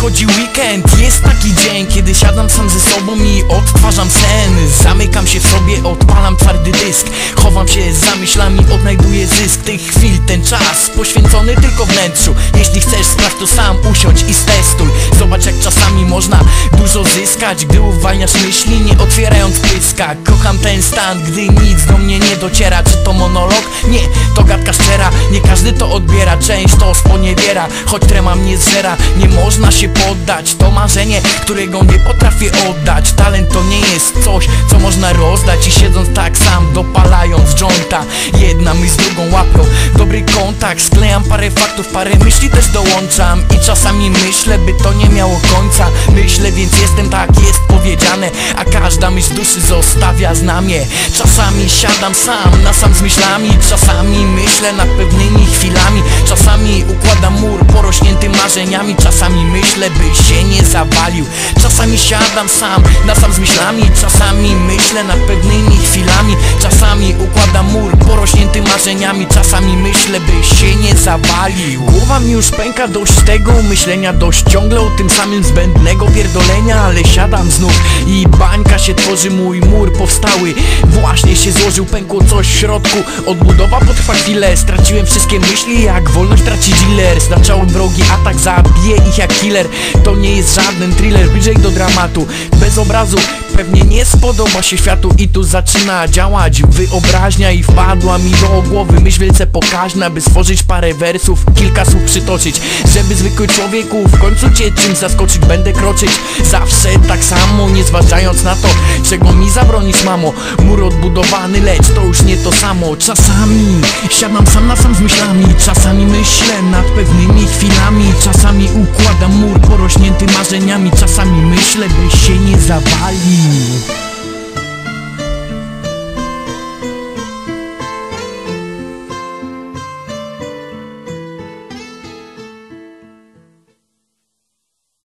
nadchodzi weekend Jest taki dzień, kiedy siadam sam ze sobą i odtwarzam sen. Zamykam się w sobie, odpalam twardy dysk się za myślami, odnajduję zysk tych chwil Ten czas poświęcony tylko wnętrzu. Jeśli chcesz sprawdź to sam, usiądź i stestuj Zobacz jak czasami można dużo zyskać Gdy uwalniasz myśli, nie otwierając pyska. Kocham ten stan, gdy nic do mnie nie dociera. Czy to monolog? Nie, to gadka szczera. Nie każdy to odbiera, część to sponiewiera. Choć trema mnie zżera, nie można się poddać. To marzenie, którego nie potrafię oddać. Talent to nie jest coś, co można rozdać. I siedząc tak sam, dopalając jointa Jedna myśl z drugą łapią. Dobry kontakt, sklejam parę faktów, parę myśli też dołączam. I czasami myślę, by to nie miało końca. Myślę, więc jestem tak, jest powiedziane. A każda myśl duszy zostawia znamie Czasami siadam sam, na sam z myślami. Czasami myślę nad pewnymi chwilami. Czasami układam mur porośnięty marzeniami. Czasami myślę, by się nie zawalił. Czasami siadam sam, na sam z myślami. Czasami myślę nad pewnymi chwilami. Czasami mur porośnięty marzeniami. Czasami myślę, by się nie zawalił. Głowa mi już pęka dość tego myślenia Dość ciągle o tym samym zbędnego pierdolenia Ale siadam znów i bańka się tworzy. Mój mur powstały właśnie się złożył Pękło coś w środku, odbudowa potrwa chwilę Straciłem wszystkie myśli jak wolność traci dealer. Zacząłem wrogi atak, zabiję ich jak killer. To nie jest żaden thriller, bliżej do dramatu. Bez obrazu pewnie nie spodoba się światu I tu zaczyna działać wyobraźnia I wpadła mi do głowy myśl wielce pokaźna By stworzyć parę wersów, kilka słów przytoczyć. Żeby zwykły człowieku w końcu cię czymś zaskoczyć Będę kroczyć. Zawsze tak samo Nie zważając na to, czego mi zabronisz mamo. Mur odbudowany, lecz to już nie to samo. Czasami siadam sam na sam z myślami Czasami myślę nad pewnymi chwilami. Czasami układam mur porośnięty marzeniami Czasami myślę, by się nie zawalił